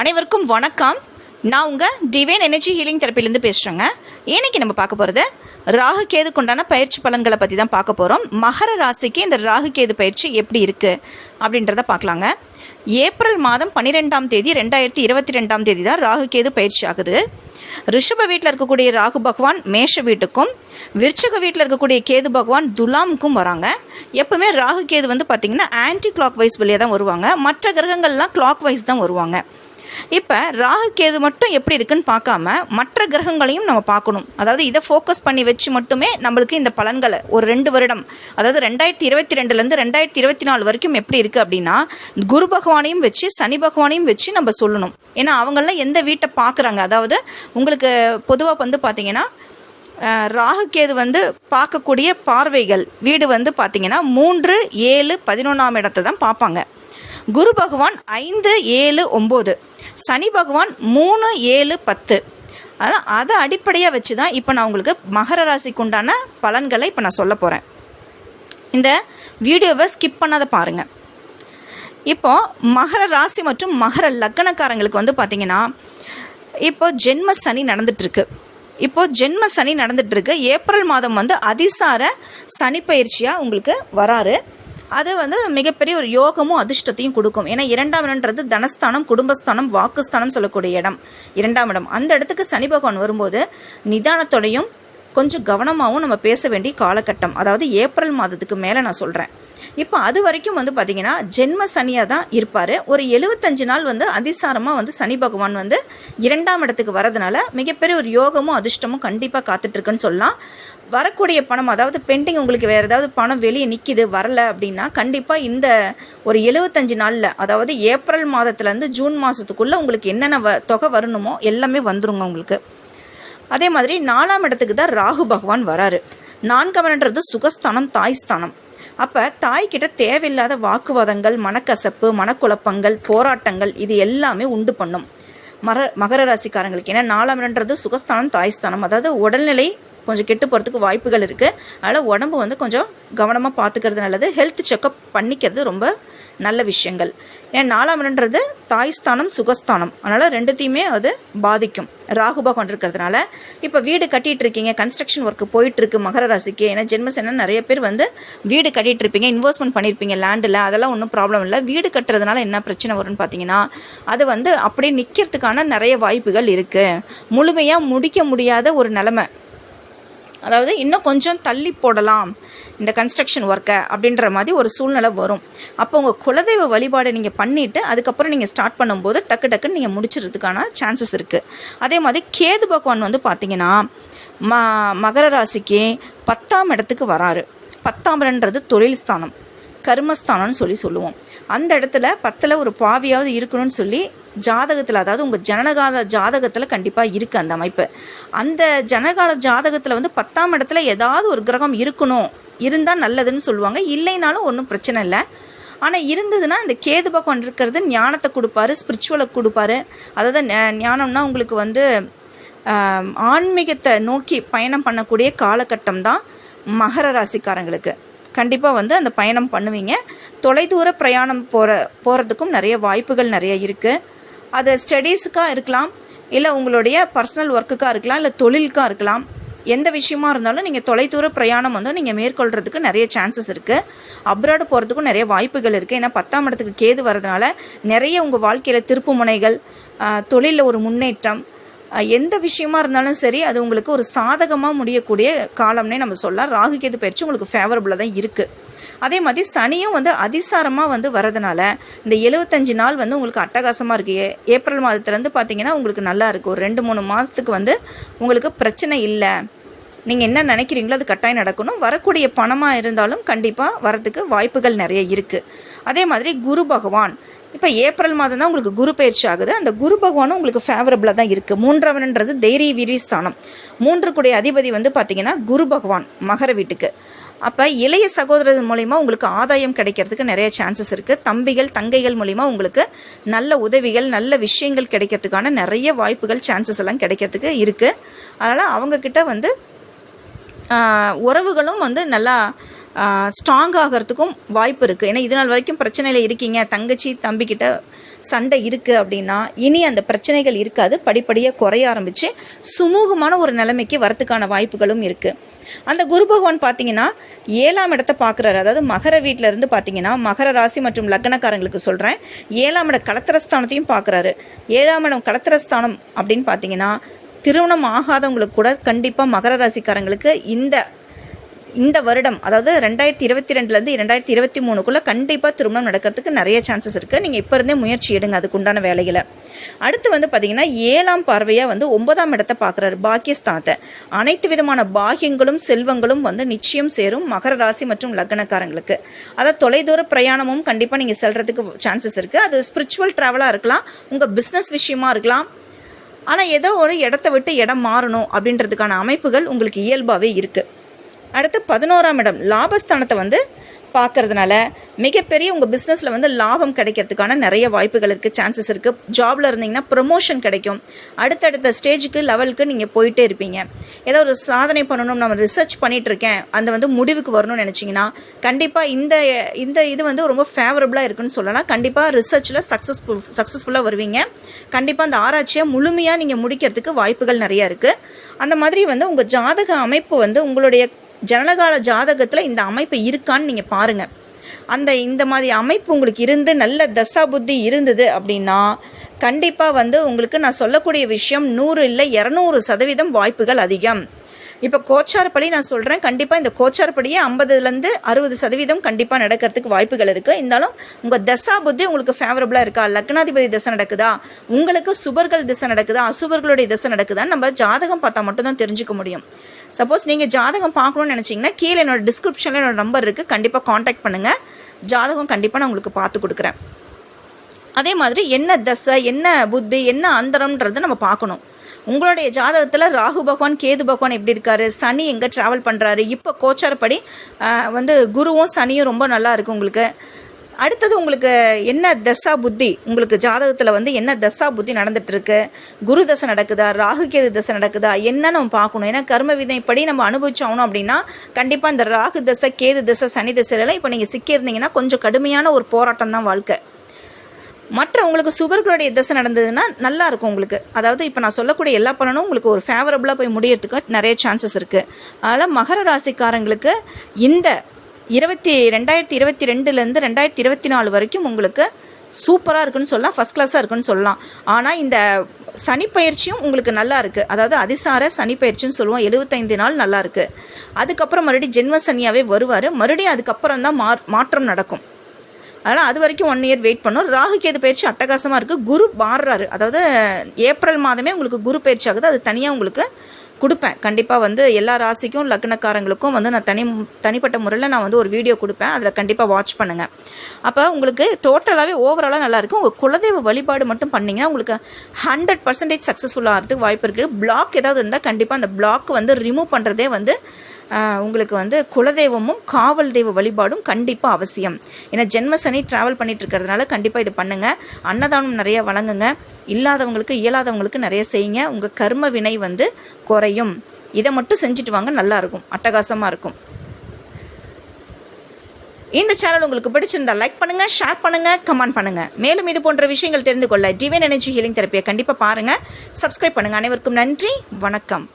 அனைவருக்கும் வணக்கம். நான் உங்கள் டிவைன் எனர்ஜி ஹீலிங் தெரப்பிலேருந்து பேசுகிறேங்க இன்னைக்கு நம்ம பார்க்க போகிறது ராகு கேதுக்கு உண்டான பயிற்சி பலன்களை பற்றி தான் பார்க்க போகிறோம் மகர ராசிக்கு இந்த ராகு கேது பயிற்சி எப்படி இருக்குது அப்படின்றத பார்க்கலாங்க. ஏப்ரல் மாதம் பன்னிரெண்டாம் தேதி ரெண்டாயிரத்தி இருபத்தி ரெண்டாம் தேதி தான் ராகு கேது பயிற்சி ஆகுது. ரிஷப வீட்டில் இருக்கக்கூடிய ராகு பகவான் மேஷ வீட்டுக்கும் விருச்சக வீட்டில் இருக்கக்கூடிய கேது பகவான் துலாமுக்கும் வராங்க. எப்பவுமே ராகு கேது வந்து பார்த்திங்கன்னா ஆன்டி கிளாக் வைஸ் வழியாக தான் வருவாங்க. மற்ற கிரகங்கள்லாம் கிளாக் வைஸ் தான் வருவாங்க. இப்போ ராகு கேது மட்டும் எப்படி இருக்குன்னு பார்க்காம மற்ற கிரகங்களையும் நம்ம பார்க்கணும். அதாவது இதை ஃபோக்கஸ் பண்ணி வச்சு மட்டுமே நம்மளுக்கு இந்த பலன்களை ஒரு ரெண்டு வருடம் அதாவது ரெண்டாயிரத்தி இருபத்தி ரெண்டுலேருந்து ரெண்டாயிரத்தி இருபத்தி நாலு வரைக்கும் எப்படி இருக்குது அப்படின்னா குரு பகவானையும் வச்சு சனி பகவானையும் வச்சு நம்ம சொல்லணும். ஏன்னா அவங்களாம் எந்த வீட்டை பார்க்குறாங்க? அதாவது உங்களுக்கு பொதுவாக வந்து பார்த்தீங்கன்னா அஹ், ராகு கேது வந்து பார்க்கக்கூடிய பார்வைகள் வீடு வந்து பார்த்தீங்கன்னா மூன்று ஏழு பதினொன்றாம் இடத்தை தான் பார்ப்பாங்க. குரு பகவான் ஐந்து ஏழு ஒம்பது. சனி பகவான் மூணு ஏழு பத்து. அதான் அதை அடிப்படையாக வச்சு தான் இப்போ நான் உங்களுக்கு மகர ராசிக்கு உண்டான பலன்களை இப்போ நான் சொல்ல போகிறேன் இந்த வீடியோவை ஸ்கிப் பண்ணாத பாருங்கள் இப்போது மகர ராசி மற்றும் மகர லக்னக்காரங்களுக்கு வந்து பார்த்தீங்கன்னா இப்போ ஜென்ம சனி நடந்துட்டுருக்கு. இப்போது ஜென்ம சனி நடந்துட்டுருக்கு. ஏப்ரல் மாதம் வந்து அதிசார சனி பயிற்சியாக உங்களுக்கு வராரு. அது வந்து மிகப்பெரிய ஒரு யோகமும் அதிர்ஷ்டத்தையும் கொடுக்கும். ஏன்னா இரண்டாம் இடம்ன்றது தனஸ்தானம் குடும்பஸ்தானம் வாக்குஸ்தானம் சொல்லக்கூடிய இடம். இரண்டாம் இடம். அந்த இடத்துக்கு சனி பகவான் வரும்போது நிதானத்தோடையும் கொஞ்சம் கவனமாகவும் நம்ம பேச வேண்டிய காலகட்டம். அதாவது ஏப்ரல் மாதத்துக்கு மேலே நான் சொல்கிறேன் இப்போ அது வரைக்கும் வந்து பார்த்திங்கன்னா ஜென்ம சனியாக தான் இருப்பார். ஒரு எழுபத்தஞ்சு நாள் வந்து அதிசாரமாக வந்து சனி பகவான் வந்து இரண்டாம் இடத்துக்கு வரதுனால மிகப்பெரிய ஒரு யோகமும் அதிர்ஷ்டமும் கண்டிப்பாக காத்துட்ருக்குன்னு சொல்லலாம். வரக்கூடிய பணம் அதாவது பெண்டிங் உங்களுக்கு வேறு ஏதாவது பணம் வெளியே நிற்கிது வரல அப்படின்னா கண்டிப்பாக இந்த ஒரு எழுபத்தஞ்சு நாளில் அதாவது ஏப்ரல் மாதத்துலேருந்து ஜூன் மாதத்துக்குள்ளே உங்களுக்கு என்னென்ன வ தொகை வரணுமோ எல்லாமே வந்துருங்க உங்களுக்கு. அதே மாதிரி நாலாம் இடத்துக்கு தான் ராகு பகவான் வராரு. நான்காம் சுகஸ்தானம் தாய்ஸ்தானம். அப்போ தாய்கிட்ட தேவையில்லாத வாக்குவாதங்கள் மனக்கசப்பு மனக்குழப்பங்கள் போராட்டங்கள் இது எல்லாமே உண்டு பண்ணும். மர மகர ராசிக்காரங்களுக்கு. ஏன்னா நாலாம் இடம்ன்றது சுகஸ்தானம் தாய்ஸ்தானம். அதாவது உடல்நிலை கொஞ்சம் கெட்டு போகிறதுக்கு வாய்ப்புகள் இருக்குது அதனால் உடம்பு வந்து கொஞ்சம் கவனமாக பார்த்துக்கிறது நல்லது. ஹெல்த் செக்கப் பண்ணிக்கிறது ரொம்ப நல்ல விஷயங்கள். ஏன்னா நாலாம் இடன்றது தாய்ஸ்தானம் சுகஸ்தானம். அதனால் ரெண்டுத்தையுமே அது பாதிக்கும். ராகுபாக கொண்டிருக்கிறதுனால இருக்கிறதுனால. இப்போ வீடு கட்டிகிட்டு இருக்கீங்க கன்ஸ்ட்ரக்ஷன் ஒர்க்கு போயிட்டுருக்கு மகர ராசிக்கு. ஏன்னா ஜென்மசனம் நிறைய பேர் வந்து வீடு கட்டிகிட்டு இருப்பீங்க இன்வெஸ்ட்மெண்ட் பண்ணியிருப்பீங்க லேண்டில் அதெல்லாம் ஒன்றும் ப்ராப்ளம் இல்லை. வீடு கட்டுறதுனால என்ன பிரச்சனை வரும்னு பார்த்தீங்கன்னா அது வந்து அப்படியே நிற்கிறதுக்கான நிறைய வாய்ப்புகள் இருக்குது முழுமையாக முடிக்க முடியாத ஒரு நிலமை. அதாவது இன்னும் கொஞ்சம் தள்ளி போடலாம் இந்த கன்ஸ்ட்ரக்ஷன் ஒர்க்கை அப்படின்ற மாதிரி ஒரு சூழ்நிலை வரும். அப்போ உங்கள் குலதெய்வ வழிபாடை நீங்கள் பண்ணிவிட்டு அதுக்கப்புறம் நீங்கள் ஸ்டார்ட் பண்ணும்போது டக்கு டக்குன்னு நீங்கள் முடிச்சிடுறதுக்கான சான்சஸ் இருக்குது அதே மாதிரி கேது பகவான் வந்து பார்த்தீங்கன்னா ம மகர ராசிக்கு பத்தாம் இடத்துக்கு வராரு. பத்தாம் இடன்றது தொழில் ஸ்தானம் கர்மஸ்தானம்னு சொல்லி சொல்லுவோம். அந்த இடத்துல பத்தில் ஒரு பாவியாவது இருக்கணும்னு சொல்லி ஜாதகத்தில் அதாவது உங்கள் ஜனகால ஜாதகத்தில் கண்டிப்பாக இருக்குது அந்த அமைப்பு. அந்த ஜனகால ஜாதகத்தில் வந்து பத்தாம் இடத்துல ஏதாவது ஒரு கிரகம் இருக்கணும். இருந்தால் நல்லதுன்னு சொல்லுவாங்க. இல்லைனாலும் ஒன்றும் பிரச்சனை இல்லை. ஆனால் இருந்ததுன்னா இந்த கேது பகவான் இருக்கிறது ஞானத்தை கொடுப்பாரு ஸ்பிரிச்சுவலை கொடுப்பாரு. அதாவது ஞ- ஞானம்னா உங்களுக்கு வந்து ஆன்மீகத்தை நோக்கி பயணம் பண்ணக்கூடிய காலகட்டம் தான் மகர ராசிக்காரங்களுக்கு. கண்டிப்பாக வந்து அந்த பயணம் பண்ணுவீங்க. தொலைதூர பிரயாணம் போகிற போகிறதுக்கும் நிறைய வாய்ப்புகள் நிறைய இருக்குது அது ஸ்டடீஸுக்காக இருக்கலாம் இல்லை உங்களுடைய பர்சனல் ஒர்க்குக்காக இருக்கலாம் இல்லை தொழிலுக்காக இருக்கலாம். எந்த விஷயமா இருந்தாலும் நீங்கள் தொலைதூர பிரயாணம் வந்து நீங்கள் மேற்கொள்கிறதுக்கு நிறைய சான்சஸ் இருக்குது அப்ராடு போகிறதுக்கும் நிறைய வாய்ப்புகள் இருக்குது ஏன்னா பத்தாம் இடத்துக்கு கேது வரதுனால நிறைய உங்கள் வாழ்க்கையில் திருப்பு முனைகள் தொழிலில் ஒரு முன்னேற்றம் எந்த விஷயமா இருந்தாலும் சரி அது உங்களுக்கு ஒரு சாதகமாக முடியக்கூடிய காலம்னே நம்ம சொல்லலாம். ராகு கேது பயிற்சி உங்களுக்கு ஃபேவரபுளாக தான் இருக்குது அதே மாதிரி சனியும் வந்து அதிசாரமாக வந்து வரதுனால இந்த எழுபத்தஞ்சு நாள் வந்து உங்களுக்கு அட்டகாசமாக இருக்குது ஏப்ரல் மாதத்துலேருந்து பார்த்தீங்கன்னா உங்களுக்கு நல்லா இருக்கும் ஒரு ரெண்டு மூணு மாதத்துக்கு வந்து உங்களுக்கு பிரச்சனை இல்லை. நீங்கள் என்ன நினைக்கிறீங்களோ அது கட்டாயம் நடக்கணும். வரக்கூடிய பணமாக இருந்தாலும் கண்டிப்பாக வரதுக்கு வாய்ப்புகள் நிறைய இருக்குது அதே மாதிரி குரு பகவான். இப்போ ஏப்ரல் மாதம் தான் உங்களுக்கு குரு பயிற்சி ஆகுது. அந்த குரு பகவானும் உங்களுக்கு ஃபேவரபுளாக தான் இருக்குது மூன்றாவதுன்றது தைரிய வீரி ஸ்தானம். மூன்று கூடிய அதிபதி வந்து பார்த்திங்கன்னா குரு பகவான் மகர வீட்டுக்கு. அப்போ இளைய சகோதரர் மூலிமா உங்களுக்கு ஆதாயம் கிடைக்கிறதுக்கு நிறைய சான்சஸ் இருக்குது தம்பிகள் தங்கைகள் மூலிமா உங்களுக்கு நல்ல உதவிகள் நல்ல விஷயங்கள் கிடைக்கிறதுக்கான நிறைய வாய்ப்புகள் சான்சஸ் எல்லாம் கிடைக்கிறதுக்கு இருக்குது அதனால் அவங்கக்கிட்ட வந்து உறவுகளும் வந்து நல்லா ஸ்ட்ராங் ஆகிறதுக்கும் வாய்ப்பு இருக்குது ஏன்னா இது நாள் வரைக்கும் பிரச்சனையில் இருக்கீங்க. தங்கச்சி தம்பிக்கிட்ட சண்டை இருக்குது அப்படின்னா இனி அந்த பிரச்சனைகள் இருக்காது. படிப்படியாக குறைய ஆரம்பித்து சுமூகமான ஒரு நிலைமைக்கு வரத்துக்கான வாய்ப்புகளும் இருக்குது அந்த குரு பகவான் பார்த்தீங்கன்னா ஏழாம் இடத்தை பார்க்குறாரு அதாவது மகர வீட்டிலேருந்து பார்த்தீங்கன்னா மகர ராசி மற்றும் லக்னக்காரங்களுக்கு சொல்கிறேன் ஏழாம் இட கலத்திரஸ்தானத்தையும் பார்க்குறாரு ஏழாம் இடம் கலத்திரஸ்தானம் அப்படின்னு பார்த்தீங்கன்னா திருமணம் ஆகாதவங்களுக்கு கூட கண்டிப்பாக மகர ராசிக்காரங்களுக்கு இந்த இந்த வருடம் அதாவது ரெண்டாயிரத்தி இருபத்தி ரெண்டுலேருந்து ரெண்டாயிரத்தி இருபத்தி மூணுக்குள்ளே கண்டிப்பாக திருமணம் நடக்கிறதுக்கு நிறைய சான்சஸ் இருக்குது நீங்கள் இப்போ இருந்தே முயற்சி எடுங்க அதுக்குண்டான வேலைகளை. அடுத்து வந்து பார்த்திங்கன்னா ஏழாம் பார்வையாக வந்து ஒன்பதாம் இடத்தை பார்க்குறாரு பாக்கியஸ்தானத்தை. அனைத்து விதமான பாகியங்களும் செல்வங்களும் வந்து நிச்சயம் சேரும் மகர ராசி மற்றும் லக்னக்காரங்களுக்கு. அதாவது தொலைதூர பிரயாணமும் கண்டிப்பாக நீங்கள் செல்கிறதுக்கு சான்சஸ் இருக்குது அது ஸ்பிரிச்சுவல் ட்ராவலாக இருக்கலாம் உங்கள் பிஸ்னஸ் விஷயமா இருக்கலாம். ஆனால் ஏதோ ஒரு இடத்த விட்டு இடம் மாறணும் அப்படின்றதுக்கான அமைப்புகள் உங்களுக்கு இயல்பாகவே இருக்குது அடுத்து பதினோராம் இடம் லாபஸ்தானத்தை வந்து பார்க்கறதுனால மிகப்பெரிய உங்கள் பிஸ்னஸில் வந்து லாபம் கிடைக்கிறதுக்கான நிறைய வாய்ப்புகள் இருக்குது சான்சஸ் இருக்குது ஜாபில் இருந்தீங்கன்னா ப்ரொமோஷன் கிடைக்கும். அடுத்தடுத்த ஸ்டேஜுக்கு லெவலுக்கு நீங்கள் போயிட்டே இருப்பீங்க. ஏதோ ஒரு சாதனை பண்ணணும் நம்ம ரிசர்ச் பண்ணிகிட்ருக்கேன் அந்த வந்து முடிவுக்கு வரணும்னு நினச்சிங்கன்னா கண்டிப்பாக இந்த இந்த இது வந்து ரொம்ப ஃபேவரபுளாக இருக்குன்னு சொல்லலாம். கண்டிப்பாக ரிசர்ச்சில் சக்ஸஸ்ஃபுல் சக்ஸஸ்ஃபுல்லாக வருவீங்க. கண்டிப்பாக அந்த ஆராய்ச்சியை முழுமையாக நீங்கள் முடிக்கிறதுக்கு வாய்ப்புகள் நிறையா இருக்குது அந்த மாதிரி வந்து உங்கள் ஜாதக அமைப்பு வந்து உங்களுடைய ஜனனகால ஜாதகத்தில் இந்த அமைப்பு இருக்கான்னு நீங்கள் பாருங்கள் அந்த இந்த மாதிரி அமைப்பு உங்களுக்கு இருந்து நல்ல தசா புத்தி இருந்தது அப்படின்னா கண்டிப்பாக வந்து உங்களுக்கு நான் சொல்லக்கூடிய விஷயம் நூறு இல்லை இரநூறு சதவீதம் வாய்ப்புகள் அதிகம். இப்போ கோச்சார்படி நான் சொல்கிறேன் கண்டிப்பாக இந்த கோச்சார்படியே ஐம்பதுலேருந்து அறுபது சதவீதம் கண்டிப்பாக நடக்கிறதுக்கு வாய்ப்புகள் இருக்குது இருந்தாலும் உங்கள் தசா புத்தி உங்களுக்கு ஃபேவரபுளாக இருக்கா? லக்னாதிபதி திசை நடக்குதா? உங்களுக்கு சுபர்கள் திசை நடக்குதா? அசுபர்களுடைய திசை நடக்குதா நம்ம ஜாதகம் பார்த்தா மட்டும்தான் தெரிஞ்சுக்க முடியும். சப்போஸ் நீங்கள் ஜாதகம் பார்க்கணுன்னு நினச்சிங்கன்னா கீழே என்னோட டிஸ்கிரிப்ஷனில் என்னோட நம்பர் இருக்குது கண்டிப்பாக காண்டாக்ட் பண்ணுங்கள் ஜாதகம் கண்டிப்பாக நான் உங்களுக்கு பார்த்து கொடுக்குறேன். அதே மாதிரி என்ன தசை என்ன புத்தி என்ன அந்தரம்ன்றதை நம்ம பார்க்கணும். உங்களுடைய ஜாதகத்தில் ராகு பகவான் கேது பகவான் எப்படி இருக்காரு? சனி எங்கே ட்ராவல் பண்ணுறாரு இப்போ கோச்சாரப்படி வந்து குருவும் சனியும் ரொம்ப நல்லா இருக்கு உங்களுக்கு. அடுத்தது உங்களுக்கு என்ன தசா புத்தி? உங்களுக்கு ஜாதகத்தில் வந்து என்ன தசா புத்தி நடந்துட்டுருக்கு? குரு தசை நடக்குதா? ராகு கேது தசை நடக்குதா? என்ன நம்ம பார்க்கணும். ஏன்னா கர்ம விதைப்படி நம்ம அனுபவிச்சோம் அப்படின்னா கண்டிப்பாக இந்த ராகு தசை கேது தசை சனி தசையிலலாம் இப்போ நீங்கள் சிக்கியிருந்தீங்கன்னா கொஞ்சம் கடுமையான ஒரு போராட்டம் தான் வாழ்க்கை. மற்ற உங்களுக்கு சுபர்களுடைய தசை நடந்ததுன்னா நல்லா இருக்கும் உங்களுக்கு. அதாவது இப்போ நான் சொல்லக்கூடிய எல்லா பலனும் உங்களுக்கு ஒரு ஃபேவரபுளாக போய் முடியறதுக்கு நிறைய சான்சஸ் இருக்குது அதனால் மகர ராசிக்காரங்களுக்கு இந்த இருபத்தி ரெண்டாயிரத்தி இருபத்தி ரெண்டுலேருந்து ரெண்டாயிரத்தி இருபத்தி நாலு வரைக்கும் உங்களுக்கு சூப்பராக இருக்குன்னு சொல்லலாம் ஃபஸ்ட் கிளாஸாக இருக்குன்னு சொல்லலாம். ஆனால் இந்த சனி பயிற்சியும் உங்களுக்கு நல்லா இருக்குது அதாவது அதிசார சனி பயிற்சின்னு சொல்லுவோம் எழுபத்தைந்து நாள் நல்லா இருக்குது அதுக்கப்புறம் மறுபடியும் ஜென்ம சனியாகவே வருவார். மறுபடியும் அதுக்கப்புறம் தான் மாற்றம் நடக்கும். அதனால் அது வரைக்கும் ஒன் இயர் வெயிட் பண்ணும். ராகு கேது பயிற்சி அட்டகாசமாக இருக்குது குரு மாறுறாரு. அதாவது ஏப்ரல் மாதமே உங்களுக்கு குரு பயிற்சி ஆகுது. அது தனியாக உங்களுக்கு கொடுப்பேன். கண்டிப்பாக வந்து எல்லா ராசிக்கும் லக்னக்காரங்களுக்கும் வந்து நான் தனி தனிப்பட்ட முறையில் நான் வந்து ஒரு வீடியோ கொடுப்பேன். அதில் கண்டிப்பாக வாட்ச் பண்ணுங்கள் அப்போ உங்களுக்கு டோட்டலாகவே ஓவராலாக நல்லாயிருக்கும் உங்கள் குலதெய்வ வழிபாடு மட்டும் பண்ணிங்கன்னா உங்களுக்கு ஹண்ட்ரட் பர்சன்டேஜ் சக்ஸஸ்ஃபுல்லாக ஆகிறதுக்கு வாய்ப்பு இருக்குது பிளாக் ஏதாவது இருந்தால் கண்டிப்பாக அந்த பிளாக் வந்து ரிமூவ் பண்ணுறதே வந்து உங்களுக்கு வந்து குலதெய்வமும் காவல் தெய்வ வழிபாடும் கண்டிப்பாக அவசியம். ஏன்னா ஜென்மசனி ட்ராவல் பண்ணிட்டு இருக்கிறதுனால கண்டிப்பாக இது பண்ணுங்கள் அன்னதானம் நிறைய வழங்குங்க. இல்லாதவங்களுக்கு இயலாதவங்களுக்கு நிறைய செய்யுங்க. உங்கள் கர்ம வினை வந்து குறையும். இதை மட்டும் செஞ்சுட்டு வாங்க நல்லாயிருக்கும் அட்டகாசமாக இருக்கும். இந்த சேனல் உங்களுக்கு பிடிச்சிருந்தா லைக் பண்ணுங்கள் ஷேர் பண்ணுங்கள் கமெண்ட் பண்ணுங்கள் மேலும் இது போன்ற விஷயங்கள் தெரிந்து கொள்ள டிவைன் எனர்ஜி ஹீலிங் தெரப்பியை கண்டிப்பாக பாருங்கள் சப்ஸ்கிரைப் பண்ணுங்க. அனைவருக்கும் நன்றி. வணக்கம்.